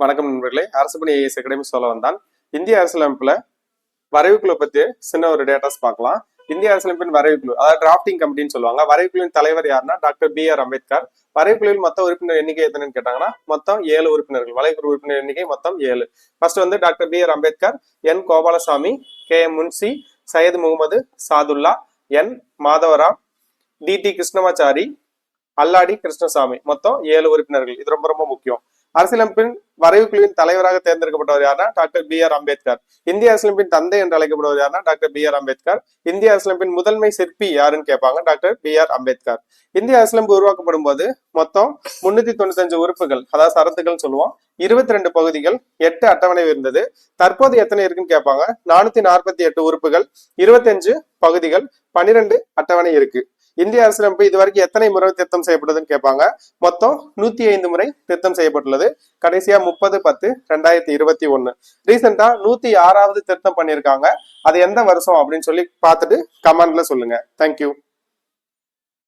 வணக்கம் நண்பர்களே. அரசு பணி ஐஏஎஸ் அகாடமி சொல்ல வந்தான் இந்திய அரசியலமைப்புல வரைவுக்குழு பத்தி சின்ன ஒரு டேட்டாஸ் பார்க்கலாம் இந்திய அரசியலமைப்பின் வரைவுக்குழு அதாவது டிராப்டிங் கமிட்டின்னு சொல்லுவாங்க. வரைவுக்குழுவின் தலைவர் யாருன்னா டாக்டர் பி ஆர் அம்பேத்கர். வரைவுக்குழுவில் மொத்த உறுப்பினர் எண்ணிக்கை எத்தனைன்னு கேட்டாங்கன்னா மொத்தம் ஏழு உறுப்பினர்கள். வரைவுக்குழு உறுப்பினர் எண்ணிக்கை மொத்தம் ஏழு. ஃபர்ஸ்ட் வந்து doctor B R Ambedkar N Gopalaswami K M Munshi Syed Mohammad Saadulla N Madhava Rao T T Krishnamachari Alladi Krishnaswamy. மொத்தம் ஏழு உறுப்பினர்கள். இது ரொம்ப ரொம்ப முக்கியம். அரசியலமைப்பின் வரைவுக்குழுவின் தலைவராக தேர்ந்தெடுக்கப்பட்டவர் யார்னா டாக்டர் பி ஆர் அம்பேத்கர். இந்திய அரசியலமைப்பின் தந்தை என்று அழைக்கப்படுவர் யாருன்னா டாக்டர் பி ஆர் அம்பேத்கர். இந்திய அரசியலமைப்பின் முதன்மை சிற்பி யாருன்னு கேட்பாங்க? Doctor B R Ambedkar. இந்திய அரசியலமைப்பு உருவாக்கப்படும் போது மொத்தம் முன்னூத்தி தொண்ணூத்தஞ்சு உறுப்புகள் அதாவது சரத்துகள் சொல்லுவோம். இருபத்தி ரெண்டு பகுதிகள் எட்டு அட்டவணை இருந்தது. தற்போது எத்தனை இருக்குன்னு கேட்பாங்க? நானூத்தி நாற்பத்தி எட்டு உறுப்புகள் இருபத்தஞ்சு பகுதிகள் பன்னிரெண்டு அட்டவணை இருக்கு. இந்திய அரசியலமைப்பு இதுவரைக்கும் எத்தனை முறை திருத்தம் செய்யப்பட்டதுன்னு கேட்பாங்க. மொத்தம் நூத்தி ஐந்து முறை திருத்தம் செய்யப்பட்டுள்ளது. கடைசியா முப்பது பத்து ரெண்டாயிரத்தி இருபத்தி ஒன்னு. ரீசெண்டா நூத்தி ஆறாவது திருத்தம் பண்ணியிருக்காங்க. அது எந்த வருஷம் அப்படின்னு சொல்லி பார்த்துட்டு கமெண்ட்ல சொல்லுங்க. தேங்க்யூ